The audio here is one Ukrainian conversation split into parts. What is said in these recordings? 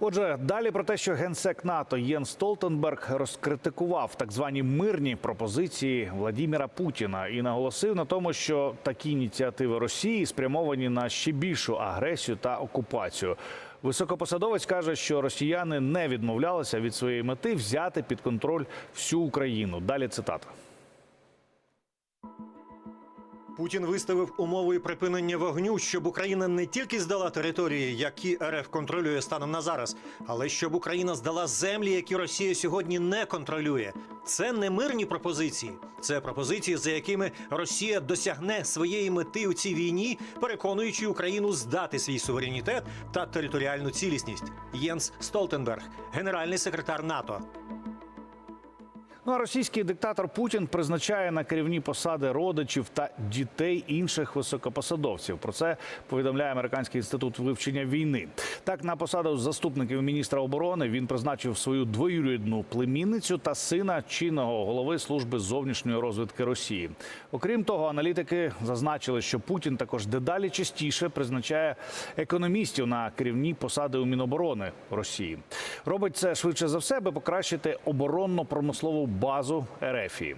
Отже, далі про те, що генсек НАТО Єн Столтенберг розкритикував так звані мирні пропозиції Владіміра Путіна і наголосив на тому, що такі ініціативи Росії спрямовані на ще більшу агресію та окупацію. Високопосадовець каже, що росіяни не відмовлялися від своєї мети взяти під контроль всю Україну. Далі цитата. Путін виставив умови припинення вогню, щоб Україна не тільки здала території, які РФ контролює станом на зараз, але щоб Україна здала землі, які Росія сьогодні не контролює. Це не мирні пропозиції, це пропозиції, за якими Росія досягне своєї мети у цій війні, переконуючи Україну здати свій суверенітет та територіальну цілісність. Єнс Столтенберг, генеральний секретар НАТО. Ну а російський диктатор Путін призначає на керівні посади родичів та дітей інших високопосадовців. Про це повідомляє американський інститут вивчення війни. Так, на посаду заступників міністра оборони він призначив свою двоюрідну племінницю та сина чинного голови служби зовнішньої розвідки Росії. Окрім того, аналітики зазначили, що Путін також дедалі частіше призначає економістів на керівні посади у Міноборони Росії. Робить це швидше за все, аби покращити оборонно-промислову базу Ерефії.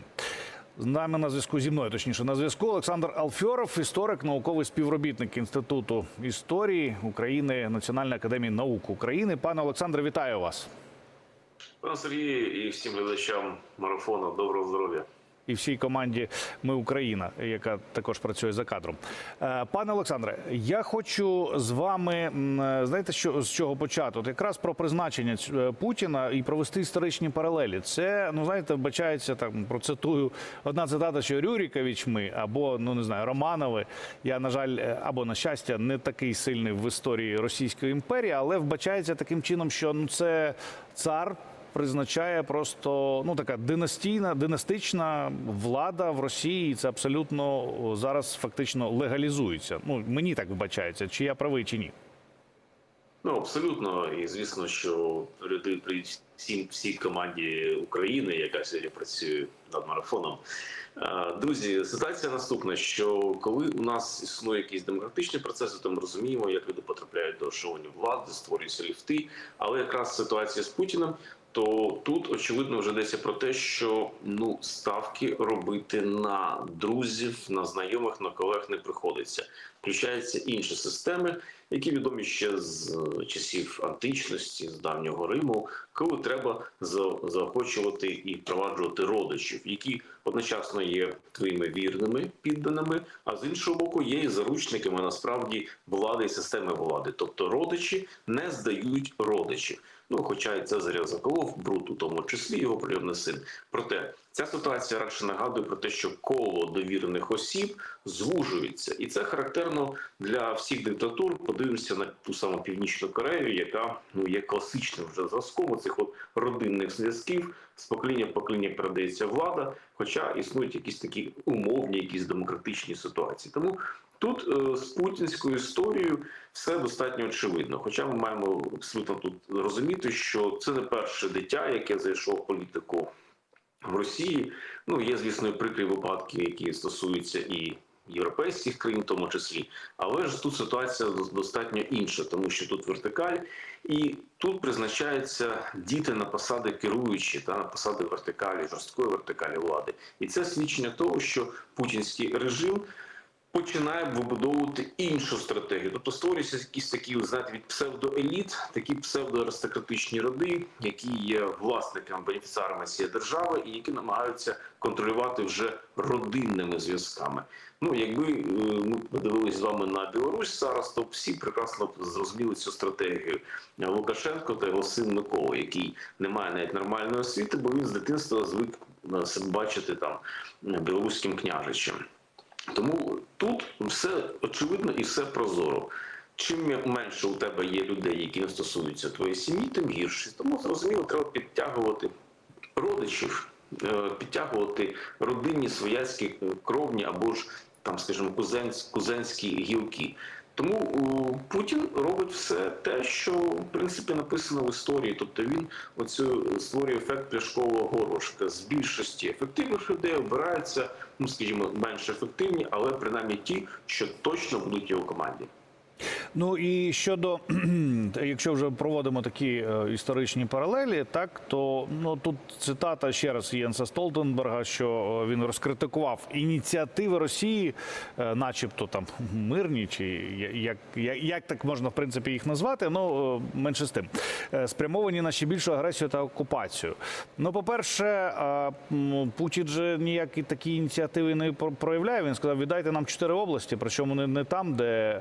З нами на зв'язку зі мною, точніше на зв'язку Олександр Алфьоров, історик, науковий співробітник інституту історії України Національної академії наук України. Пане Олександре, вітаю вас. Пане Сергію і всім глядачам марафону доброго здоров'я. І всій команді Ми Україна, яка також працює за кадром. Е, Пане Олександре, я хочу з вами знаєте, що з чого почати? От якраз про призначення е, Путіна і провести історичні паралелі. Це ну знаєте, вбачається там. Процитую одна цитата, що Рюрікович ми або ну не знаю, Романови. Я на жаль, е, або на щастя, не такий сильний в історії Російської імперії, але вбачається таким чином, що ну це цар призначає просто ну така династійна династична влада в Росії. і Це абсолютно зараз фактично легалізується. Ну мені так вбачається, чи я правий, чи ні. Ну абсолютно, і звісно, що люди при всім всій команді України, яка сьогодні працює над марафоном. Е, Друзі, ситуація наступна: що коли у нас існує якісь демократичні процеси, то ми розуміємо, як люди потрапляють до ешелонів влади, створюються ліфти. Але якраз ситуація з Путіним, то тут очевидно вже йдеться про те, що ну ставки робити на друзів, на знайомих, на колег не приходиться. Включаються інші системи, які відомі ще з часів античності, з давнього Риму, коли треба заохочувати і впроваджувати родичів, які одночасно є твоїми вірними підданими, а з іншого боку є і заручниками насправді влади і системи влади. Тобто родичі не здають родичів. Ну, хоча і Цезаря заколов бруд, у тому числі його прийомний син. Проте ця ситуація радше нагадує про те, що коло довірених осіб звужується, і це характерно для всіх диктатур. Подивимося на ту саму північну Корею, яка ну є класичним вже зразком цих от родинних зв'язків. З покоління в покоління передається влада, хоча існують якісь такі умовні, якісь демократичні ситуації. Тому тут е, з путінською історією все достатньо очевидно. Хоча ми маємо абсолютно тут розуміти, що це не перше дитя, яке зайшло в політику в Росії. Ну є звісно прикрі випадки, які стосуються і європейських країн, в тому числі. Але ж тут ситуація достатньо інша, тому що тут вертикаль, і тут призначаються діти на посади керуючі та на посади вертикалі, жорсткої вертикалі влади. І це свідчення того, що путінський режим починає вибудовувати іншу стратегію. Тобто створюються якісь такі, знаєте, від псевдоеліт, такі псевдоаристократичні роди, які є власниками, бенефіціарами цієї держави, і які намагаються контролювати вже родинними зв'язками. Ну, якби е, ми подивилися з вами на Білорусь зараз, то всі прекрасно зрозуміли цю стратегію Лукашенко та його син Микола, який не має навіть нормальної освіти, бо він з дитинства звик е, бачити там білоруським княжичем. Тому тут все очевидно і все прозоро. Чим менше у тебе є людей, які не стосуються твоєї сім'ї, тим гірше. Тому зрозуміло, треба підтягувати родичів, е, підтягувати родинні свояцькі е, кровні або ж там, скажімо, кузенські гілки. Тому Путін робить все те, що в принципі написано в історії. Тобто він оцю створює ефект пляшкового горошка. З більшості ефективних людей обираються, ну скажімо, менш ефективні, але принаймні ті, що точно будуть його команді. Ну і щодо, якщо вже проводимо такі е, історичні паралелі, так то ну тут цитата ще раз Єнса Столтенберга, що е, він розкритикував ініціативи Росії, е, начебто там мирні, чи як, як, як так можна в принципі їх назвати? Ну менше з тим, спрямовані на ще більшу агресію та окупацію. Ну, по-перше, Путін же ніякі такі ініціативи не про- проявляє. Він сказав, віддайте нам чотири області, причому не, там, де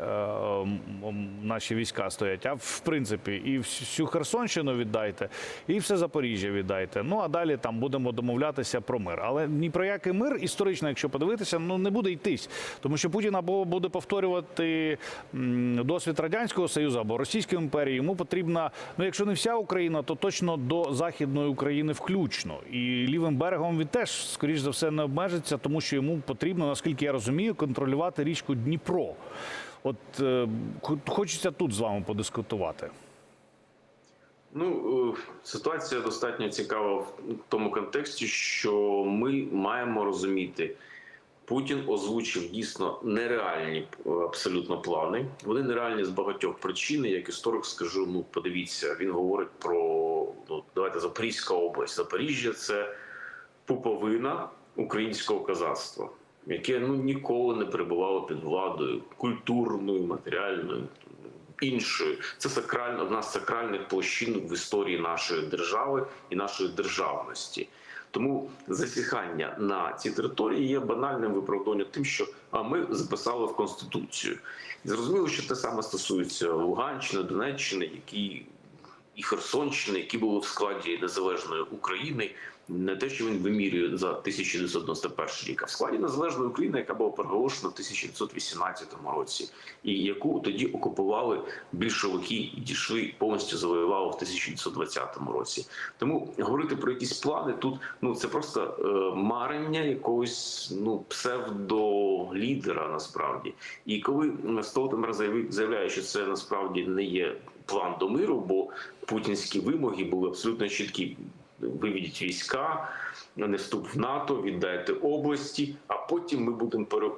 наші війська стоять, а в принципі, і всю Херсонщину віддайте, і все Запоріжжя віддайте. Ну а далі там будемо домовлятися про мир. Але ні про який мир історично, якщо подивитися, ну не буде йтись, тому що Путін або буде повторювати досвід радянського союзу або Російської імперії. Йому потрібна, ну якщо не вся Україна, то точно до західної України включно. І лівим берегом він теж скоріш за все не обмежиться, тому що йому потрібно, наскільки я розумію, контролювати річку Дніпро. От е, хочеться тут з вами подискутувати. Ну, е, ситуація достатньо цікава в тому контексті, що ми маємо розуміти, Путін озвучив дійсно нереальні е, абсолютно плани. Вони нереальні з багатьох причин. Як історик скажу, ну подивіться, він говорить про ну давайте Запорізька область. Запоріжжя це пуповина українського козацтва, яке ну ніколи не перебувало під владою культурною, матеріальною. Іншою це сакральна одна з сакральних площин в історії нашої держави і нашої державності. Тому засіхання на цій території є банальним виправданням тим, що а ми записали в конституцію. І зрозуміло, що те саме стосується Луганщини, Донеччини, які і Херсонщини, які були в складі незалежної України, не те, що він вимірює за 1991 рік, а в складі незалежної України, яка була проголошена в 1918 році, і яку тоді окупували більшовики і дійшли повністю завоювали в 1920 році. Тому говорити про якісь плани тут ну це просто е, марення якогось ну псевдолідера насправді. І коли Столтенберг заявив- заявляє, що це насправді не є план до миру, бо путінські вимоги були абсолютно чіткі. Виведіть війська, не вступ в НАТО, віддайте області, а потім ми будемо пере...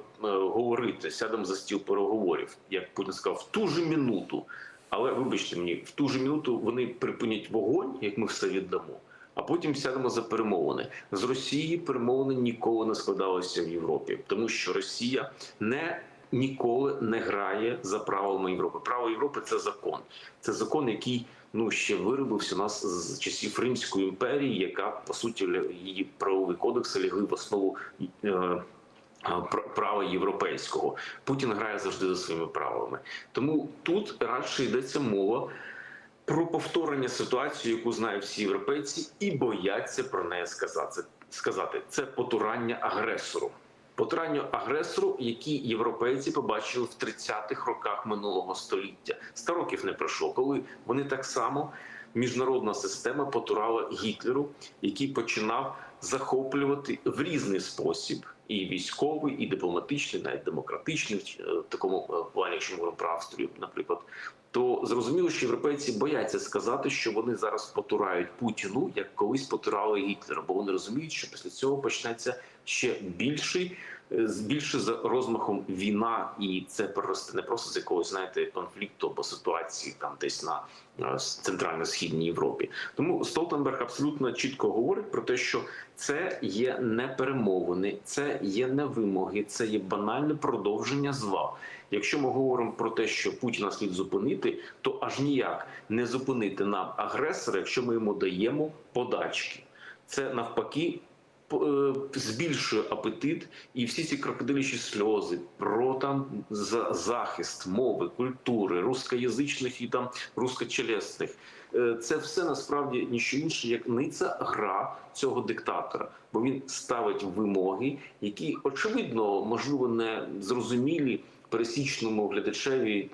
е, сядемо за стіл переговорів, як Путін сказав, в ту ж минуту. Але вибачте мені, в ту ж минуту вони припинять вогонь, як ми все віддамо. А потім сядемо за перемовини з Росії. Перемовини ніколи не складалися в Європі, тому що Росія не ніколи не грає за правилами Європи. Право Європи це закон. Це закон, який ну ще виробився нас з часів Римської імперії, яка по суті її правові кодекси лягли в основу. Е, права європейського Путін грає завжди за своїми правилами. Тому тут радше йдеться мова про повторення ситуації, яку знають всі європейці, і бояться про неї сказати. Сказати це потурання агресору. Потурання агресору, які європейці побачили в 30-х роках минулого століття. Ста років не пройшло, коли вони так само міжнародна система потурала Гітлеру, який починав захоплювати в різний спосіб і військовий, і дипломатичний, навіть демократичний е, в такому е, плані, якщо ми говоримо про Австрію, наприклад. То зрозуміло, що європейці бояться сказати, що вони зараз потурають Путіну, як колись потурали Гітлера, бо вони розуміють, що після цього почнеться ще більший, е, більше за розмахом війна, і це переросте не просто з якогось знаєте конфлікту або ситуації там десь на е, центрально-східній Європі. Тому Столтенберг абсолютно чітко говорить про те, що це є не перемовини, це є не вимоги, це є банальне продовження зла. Якщо ми говоримо про те, що Путіна слід зупинити, то аж ніяк не зупинити нам агресора, якщо ми йому даємо подачки. Це навпаки збільшує апетит, і всі ці крокодилічі сльози про там за- захист мови, культури, рускоязичних і там рускочелесних. Е, Це все насправді ніщо інше, як ниця гра цього диктатора, бо він ставить вимоги, які очевидно можливо не зрозумілі пересічному глядачеві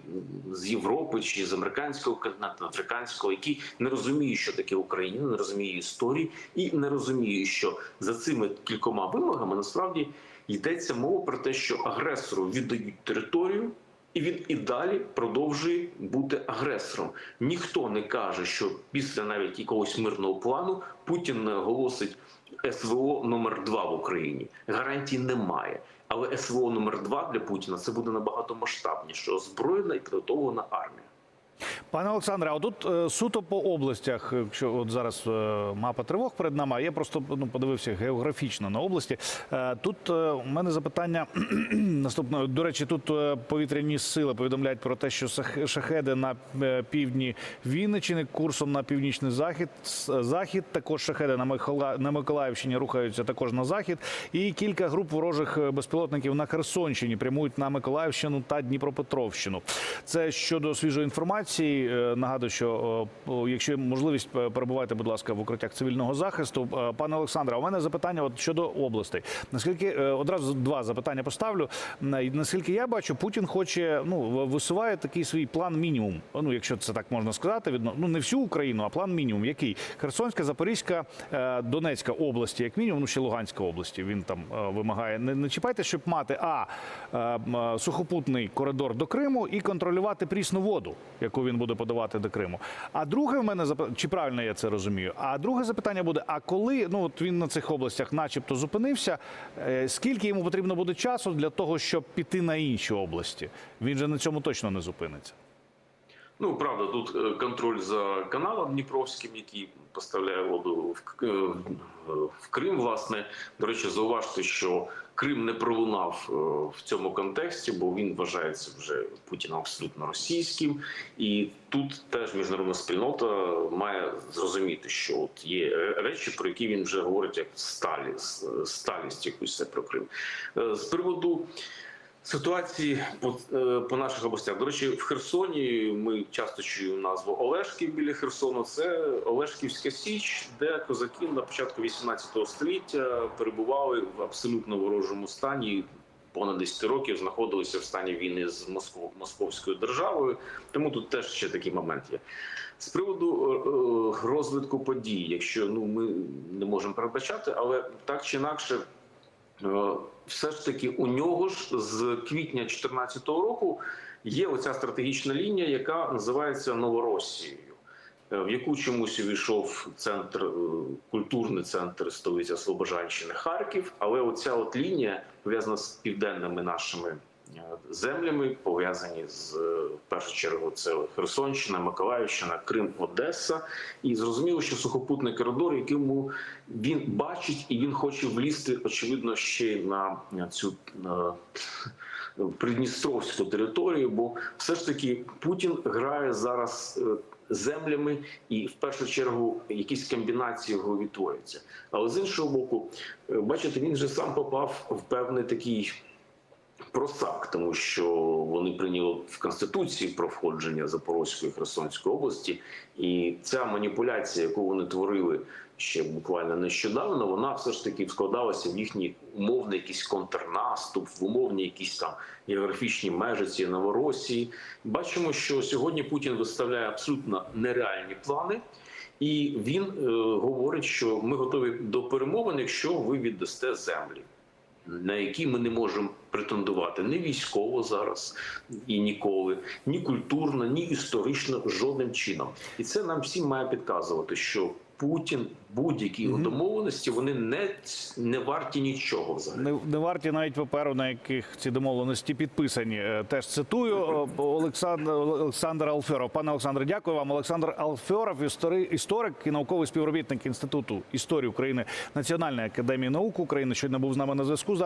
з Європи чи з американського континенту, африканського, який не розуміє, що таке Україна, не розуміє історії і не розуміє, що за цими кількома вимогами насправді йдеться мова про те, що агресору віддають територію. І він і далі продовжує бути агресором. Ніхто не каже, що після навіть якогось мирного плану Путін оголосить СВО номер 2 в Україні. Гарантій немає. Але СВО номер 2 для Путіна це буде набагато масштабніше озброєна і підготовлена армія. Пане Олександре, а тут е, суто по областях, якщо от зараз е, мапа тривог перед нами, а я просто ну, подивився географічно на області. Е, тут е, у мене запитання наступне. До речі, тут е, повітряні сили повідомляють про те, що шахеди на е, півдні Вінниччини курсом на північний захід. захід. Також шахеди на Микола- на Миколаївщині рухаються також на захід. І кілька груп ворожих е, безпілотників на Херсонщині прямують на Миколаївщину та Дніпропетровщину. Це щодо свіжої інформації. Е, Нагадую, що е, якщо можливість, перебувайте, будь ласка, в укриттях цивільного захисту. Е, Пане Олександре, у мене запитання от щодо областей. Наскільки одразу два запитання поставлю. Наскільки я бачу, Путін хоче ну висуває такий свій план мінімум. Ну, якщо це так можна сказати, відно ну не всю Україну, а план мінімум. Який Херсонська, Запорізька, Донецька області, як мінімум, ну ще Луганська області. Він там вимагає. Не, не чіпайте, щоб мати а сухопутний коридор до Криму і контролювати прісну воду, яку він буде подавати до Криму. А друге в мене запитання, чи правильно я це розумію? А друге запитання буде: а коли ну от він на цих областях, начебто, зупинився, е, скільки йому потрібно буде часу для того, щоб піти на інші області? Він же на цьому точно не зупиниться. Ну правда, тут е, контроль за каналом Дніпровським, який поставляє воду в, е, в Крим. Власне, до речі, зауважте, що Крим не пролунав е, в цьому контексті, бо він вважається вже Путіна абсолютно російським. І тут теж міжнародна спільнота має зрозуміти, що от є речі, про які він вже говорить як сталі, сталість якусь про Крим. З приводу Ситуації по, е, по наших областях. До речі, в Херсоні ми часто чуємо назву Олешків біля Херсону. Це Олешківська Січ, де козаки на початку 18 століття перебували в абсолютно ворожому стані. Понад 10 років знаходилися в стані війни з Москов, Московською державою. Тому тут теж ще такий момент є. З приводу е, е, розвитку подій, якщо ну ми не можемо передбачати, але так чи інакше. Е, Все ж таки у нього ж з квітня 2014 року є оця стратегічна лінія, яка називається Новоросією, е, в яку чомусь увійшов центр, е, культурний центр столиці Слобожанщини Харків. Але оця от лінія пов'язана з південними нашими землями, пов'язані з е, в першу чергу це Херсонщина, Миколаївщина, Крим, Одеса. І зрозуміло, що сухопутний коридор, якому він бачить і він хоче влізти, очевидно, ще на цю на, придністровську територію, бо все ж таки Путін грає зараз е, землями, і в першу чергу якісь комбінації в голові творяться. Але з іншого боку, е, бачите, він же сам попав в певний такий. Просак, тому що вони прийняли в конституції про входження Запорозької Херсонської області, і ця маніпуляція, яку вони творили ще буквально нещодавно, вона все ж таки складалася в їхній умовний якийсь контрнаступ, в умовні якісь там географічні межі цієї Новоросії. Бачимо, що сьогодні Путін виставляє абсолютно нереальні плани. І він е, говорить, що ми готові до перемовин, якщо ви віддасте землі на які ми не можемо претендувати ні військово зараз і ніколи, ні культурно, ні історично жодним чином. І це нам всім має підказувати, що Путін будь-які його домовленості вони не, не варті нічого взагалі. Не, не варті навіть паперу, на яких ці домовленості підписані. Е, Теж цитую Олександр Олександр Алферов. Пане Олександре, дякую вам. Олександр Алферов, істори, історик і науковий співробітник інституту історії України Національної академії наук України. Щойно був з нами на зв'язку.